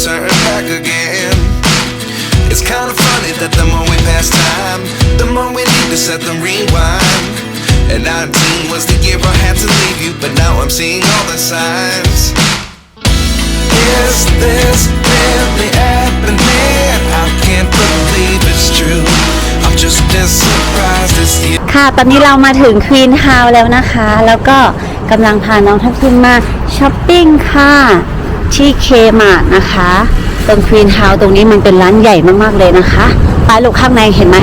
turn back again. It's kinda funny that the more we pass time, the more we need to set the rewind. And 19 was the year I had to leave you, but now I'm seeing all the signs. Is this really happening? I can't believe it's true. I'm just as surprised as you. ค่ะ ตอนนี้เรามาถึงควีน o าวแล้วนะคะ แล้วก็กำลังพาน้องทัพทิมมาช้อปปิ้งค่ะ ที่เคมาร์นะคะตรงควีนเฮาวตรงนี้มันเป็นร้านใหญ่มากๆเลยนะคะไปลูกข้างในเห็นไหม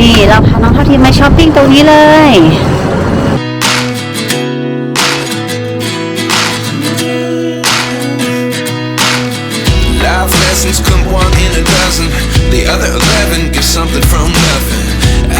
นี่เราพาน้องทัพทิมมาช้อปปิ้งตรงนี้เลย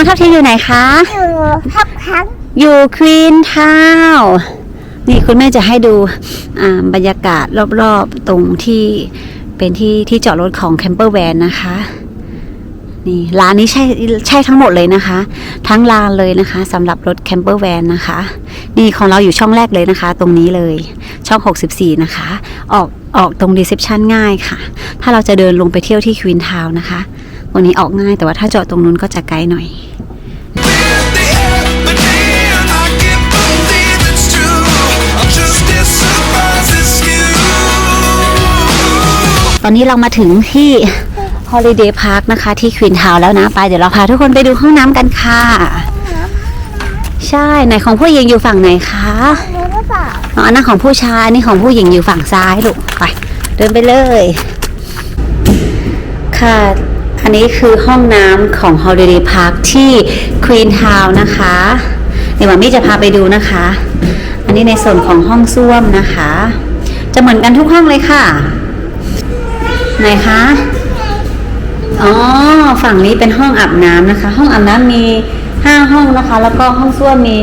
อนนี้น้องทัพทิมอยู่ไหนคะ อยู่พักครั้งอยู่ควีนทาวนี่คุณแม่จะให้ดูอ่าบรรยากาศรอบๆตรงที่เป็นที่ที่จอดรถของแคมเปอร์แวนนะคะ นี่ร้านนี้ใช่ใช่ทั้งหมดเลยนะคะ ทั้งลานเลยนะคะสำหรับรถแคมเปอร์แวนนะคะ นี่ของเราอยู่ช่องแรกเลยนะคะ ตรงนี้เลยช่อง 64 นะคะ ออกออกตรงรีเซพชันง่ายค่ะ ถ้าเราจะเดินลงไปเที่ยวที่ควีนทาวนะคะ ตรงนี้ออกง่ายแต่ว่าถ้าจอดตรงนู้นก็จะไกลหน่อย ตอนนี้เรามาถึงที่ Holiday Park นะคะ ที่ควีนทาวแล้วนะ ไปเดี๋ยวเราพาทุกคนไปดูห้องน้ำกันค่ะ ใช่ไหนของผู้หญิงอยู่ฝั่งไหนคะรู้หรือเปล่าอ๋ออันนั้นของผู้ชายอันนี่ของผู้หญิงอยู่ฝั่งซ้ายลูกไป เดินไปเลย ค่ะ อันนี้คือห้องน้ำของ Holiday Park ที่ Queen Town นะคะเดี๋ยวมามี่จะพาไปดูนะคะ อันนี้ในส่วนของห้องส้วมนะคะ จะเหมือนกันทุกห้องเลยค่ะ ไหนคะ อ๋อ ฝั่งนี้เป็นห้องอาบน้ำนะคะ ห้องอาบน้ำมีห้าห้องนะคะ แล้วก็ห้องส้วมมี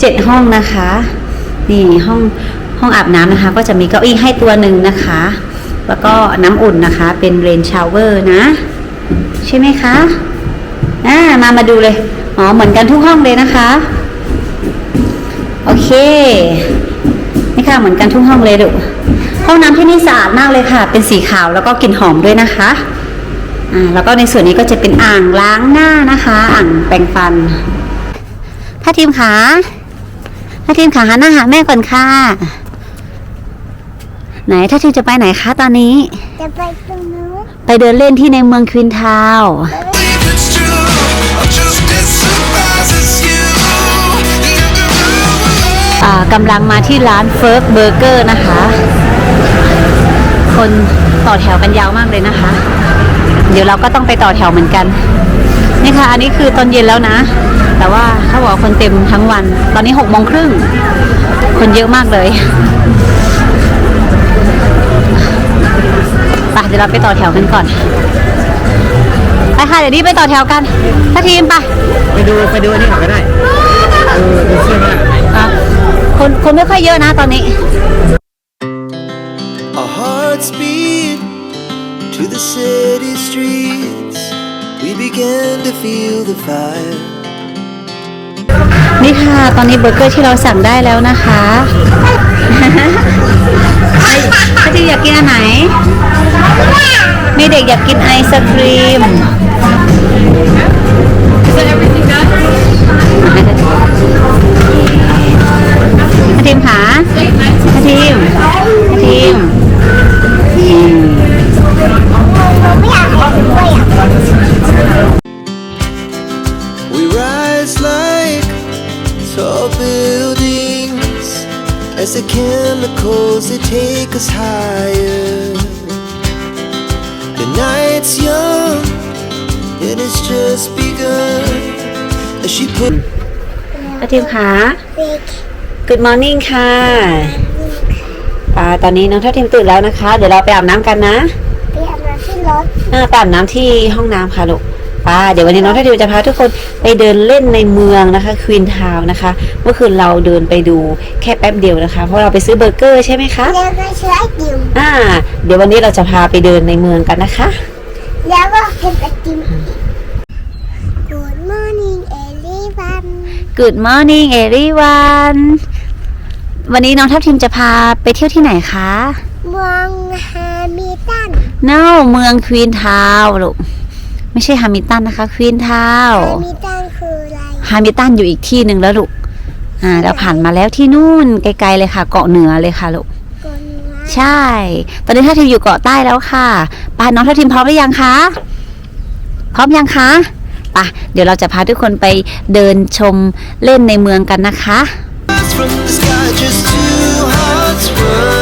เจ็ดห้องนะคะ นี่ห้องห้องอาบน้ำนะคะ ก็จะมีเก้าอี้ให้ตัวหนึ่งนะคะ แล้วก็น้ำอุ่นนะคะ เป็นเรนชาวเวอร์นะ ใช่ไหมคะอ่ามามาดูเลย อ๋อ เหมือนกันทุกห้องเลยนะคะ โอเค นี่ค่ะ เหมือนกันทุกห้องเลยดู ห้องน้ำที่นี่สะอาดมากเลยค่ะ เป็นสีขาวแล้วก็กลิ่นหอมด้วยนะคะอ่าแล้วก็ในส่วนนี้ก็จะเป็นอ่างล้างหน้านะคะ อ่างแปรงฟันถ้าทีมขาถ้าทีมขาหันหน้าหาแม่ก่อนค่ะ ไหนถ้าทีมจะไปไหนคะตอนนี้ จะไปตรงนู้นไปเดินเล่นที่ในเมืองควินทาวน์ Believe it's true. I'm just as surprised as you. อ่ากำลังมาที่ร้านเฟิร์กเบอร์เกอร์นะคะ คนต่อแถวกันยาวมากเลยนะคะ เดี๋ยวเราก็ต้องไปต่อแถวเหมือนกัน นี่ค่ะ อันนี้คือตอนเย็นแล้วนะ แต่ว่าเขาบอกว่าคนเต็มทั้งวัน ตอนนี้หกโมงครึ่ง คนเยอะมากเลยไปเดี๋ยวเราไปต่อแถวกันก่อน ไปค่ะ เดี๋ยวนี้ไปต่อแถวกันถ้าทีมไป ไปดูไปดูอันนี้ก่อนก็ได้ เออดูเสื้อผ้าอะคนคนไม่ค่อยเยอะนะตอนนี้ Our hearts beat to the city streets. We began to feel the fire. นี่ค่ะ ตอนนี้เบอร์เกอร์ที่เราสั่งได้แล้วนะคะถ้าที่อยากกินอันไหน มีเด็กอยากกินไอศครีม chemicals that take us higher. The night's young, and it's just begun. As she put อาทิมคะเด็ก Good morning ค่ะอ่าตอนนี้น้องทัพทิมตื่นแล้วนะคะ เดี๋ยวเราไปอาบน้ำกันนะเตรียมมาที่รถอ่าไปอาบน้ำที่ห้องน้ำค่ะลูก ป้าเดี๋ยววันนี้น้องทัพทิมจะพาทุกคนไปเดินเล่นในเมืองนะคะควีนทาวนะคะ เมื่อคืนเราเดินไปดูแค่แป๊บเดียวนะคะ เพราะเราไปซื้อเบอร์เกอร์ใช่ไหมคะแล้วก็เชื้อไอติมอ่า เดี๋ยววันนี้เราจะพาไปเดินในเมืองกันนะคะ แล้วก็กินไอติมอีก Good morning everyone Good morning everyone วันนี้น้องทัพทิมจะพาไปเที่ยวที่ไหนคะมองฮามิตัน no เมืองควีนทาวลูก ไม่ใช่ฮามิลตันนะคะควีนทาวฮามิตันคืออะไรฮามิลตันอยู่อีกที่หนึ่งแล้วลูกอ่าเราผ่านมาแล้วที่นู่นไกลๆเลยค่ะ เกาะเหนือเลยค่ะลูกกนวะใช่ ตอนนี้ท่าทิมอยู่เกาะใต้แล้วค่ะปาน้องท่าทิมพร้อมหรือยังคะพร้อมยังคะไปะเดี๋ยวเราจะพาทุกคนไปเดินชมเล่นในเมืองกันนะคะ us from the sky, just two hearts running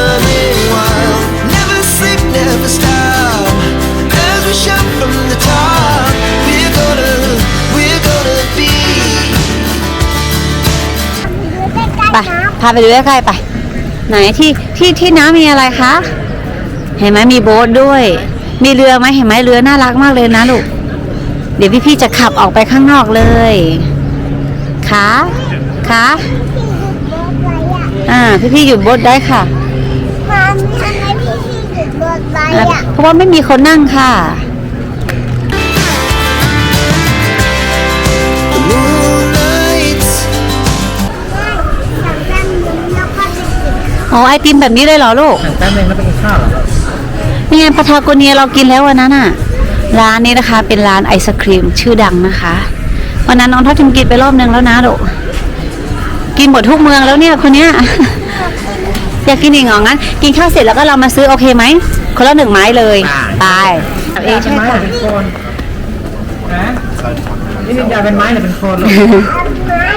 พาไปดูใกล้ๆไป ไหนที่ที่ที่น้ำมีอะไรคะ เห็นไหมมีโบ๊ทด้วย มีเรือไหมเห็นไหมเรือน่ารักมากเลยนะลูก เดี๋ยวพี่ๆจะขับออกไปข้างนอกเลยคะคะพี่หยุดรถไว้อะอ่าพี่ๆหยุดโบ๊ทได้ค่ะมันทำไมพี่พี่หยุดรถไว้อะอะเพราะว่าไม่มีคนนั่งค่ะ อ๋อไอติมแบบนี้เลยเหรอลูกแป๊บนึงแล้วไปกินข้าวเหรอนี่ไงปาทาโกเนียเรากินแล้ววันนั้นอะ ร้านนี้นะคะ เป็นร้านไอศครีมชื่อดังนะคะวันนั้นน้องทัพทิมกินไปรอบนึงแล้วนะลูกกินหมดทุกเมืองแล้วเนี่ยคนเนี้ยอยากกินอีกเหรองั้น กินข้าวเสร็จแล้วก็เรามาซื้อโอเคไหมคนละหนึ่งไม้เลยไปเองเป็ใช่นไม้หค่ะรือเป็นโคนนะนี่นินจาเป็นไม้หรือเป็นโคนลูก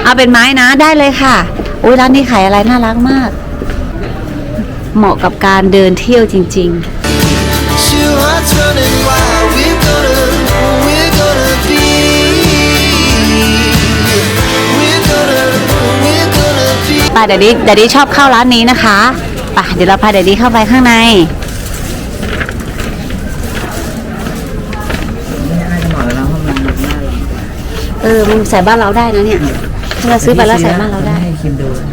เอาเป็นไม้นะได้เลยค่ะอุ้ยร้านนี้ขายอะไรน่ารักมาก เหมาะกับการเดินเที่ยวจริง ๆ ไปเดี๋ยวนี้เดี๋ยวนี้ชอบเข้าร้านนี้นะคะไปเดี๋ยวเราพาเดี๋ยวนี้เข้าไปข้างในนี่น่าจะเหมาะแล้วนะเพราะมันหน้าร้อนเออมันใส่บ้านเราได้นะเนี่ยเราซื้อไปแล้วใส่บ้านเราได้ ให้คิมดูนะ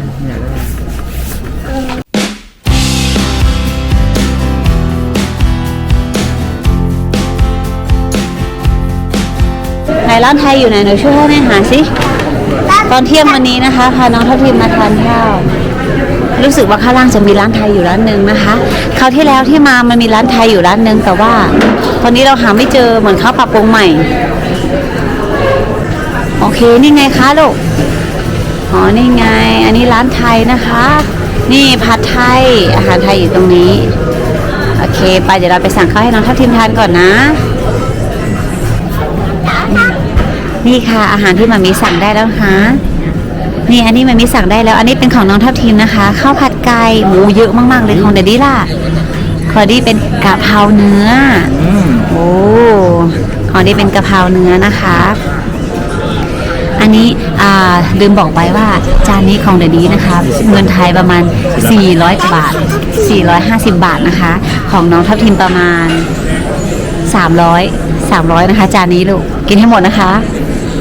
นร้านไทยอยู่ไหนหนูช่วยให้แม่หาสิตอนเที่ยงวันนี้นะคะพาน้องทัพทิมมาทานข้าว รู้สึกว่าข้างล่างจะมีร้านไทยอยู่ร้านหนึ่งนะคะคราวที่แล้วที่มามันมีร้านไทยอยู่ร้านหนึ่งแต่ว่า ตอนนี้เราหาไม่เจอเหมือนเขาปรับปรุงใหม่ โอเคนี่ไงคะลูกอ๋อนี่ไง อันนี้ร้านไทยนะคะ นี่ผัดไทยอาหารไทยอยู่ตรงนี้ โอเค ไปเดี๋ยวเราไปสั่งข้าวให้น้องทัพทิมทานก่อนนะ นี่ค่ะ อาหารที่มามีสั่งได้แล้วนะคะนี่อันนี้มามีสั่งได้แล้ว อันนี้เป็นของน้องทัพทิมนะคะข้าวผัดไก่หมูเยอะมากๆเลยของเดดดี้ล่ะขอดีเป็นกะเพราเนื้ออืมโอ้ของดีเป็นกะเพราเนื้อนะคะ อันนี้อ่าลืมบอกไปว่าจานนี้ของเดยวนี้นะคะเงินไทยประมาณ 400กว่าบาท 450 บาทนะคะ ของน้องทัพทิมประมาณ 300 300 นะคะ จานนี้ลูก กินให้หมดนะคะ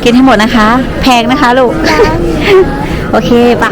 กินให้หมดนะคะ แพงนะคะลูก โอเคปะ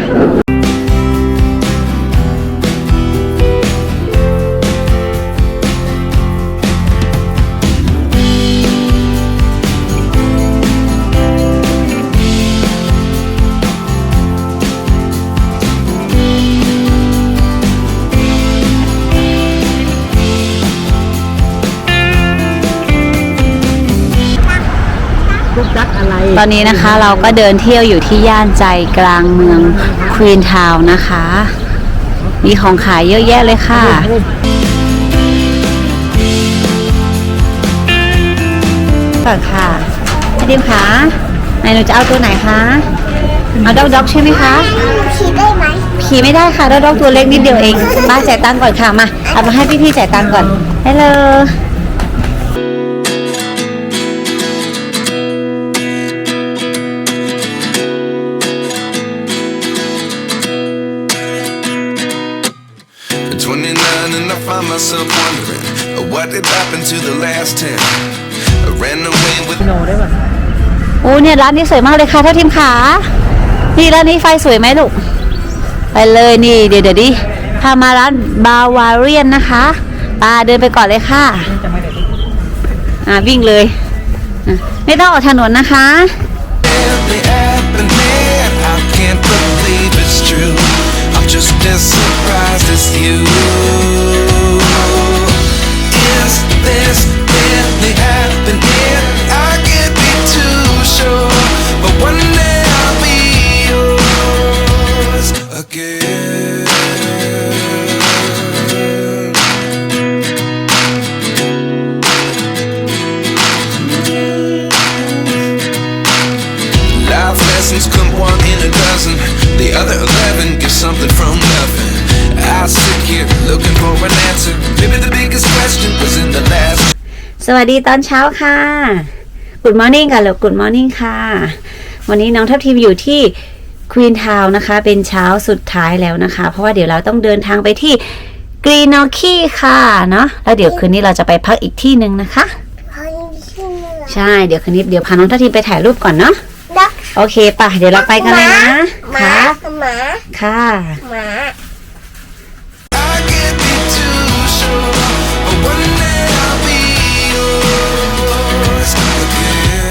ตอนนี้นะคะเราก็เดินเที่ยวอยู่ที่ย่านใจกลางเมืองควีนทาวน์นะคะ มีของขายเยอะแยะเลยค่ะ ก่อนค่ะพี่ดิมคะไหนหนูจะเอาตัวไหนคะ เอาด็อกด็อกใช่ไหมคะ ขี่ได้ไหมขี่ไม่ได้ค่ะด็อกด็อกตัวเล็กนิดเดียวเอง มาจ่ายตังค์ก่อนค่ะ มา เอามาให้พี่ๆจ่ายตังค์ก่อน ฮัลโหล to the last 10. I ran away with โนได้ป่ะโอ้เนี่ยร้านนี้สวยมากเลยค่ะท่าทีมขา นี่ร้านนี้ไฟสวยไหมลูก ไปเลยนี่เดี๋ยวเดี๋ยวดิ พามาร้านบาวาเรียนนะคะปาเดินไปก่อนเลยค่ะจะไม่ได้ที่อ่าวิ่งเลยอะไม่ต้องออกถนนนะคะ Really happened, man. I can't believe it's true. I'm just as surprised as you. Lessons come one in a dozen. The other eleven get something from nothing. I sit here looking for an answer. Maybe the biggest question was in the last สวัสดีตอนเช้าค่ะ Good morning ค่ะลูก Good morning ค่ะ วันนี้น้องทัพทีมอยู่ที่ควีนทาวนะคะ เป็นเช้าสุดท้ายแล้วนะคะ เพราะว่าเดี๋ยวเราต้องเดินทางไปที่กรีนอคีค่ะเนาะแล้วเดี๋ยวคืนนี้เราจะไปพักอีกที่หนึ่งนะคะพอยิ่งขึ้นเหนื่อยใช่ เดี๋ยวคืนนี้เดี๋ยวพาน้องทัพทีมไปถ่ายรูปก่อนเนาะดัก โอเคป่ะ เดี๋ยวเราไปกันเลยนะหมาค่ะ หมาค่ะ หมา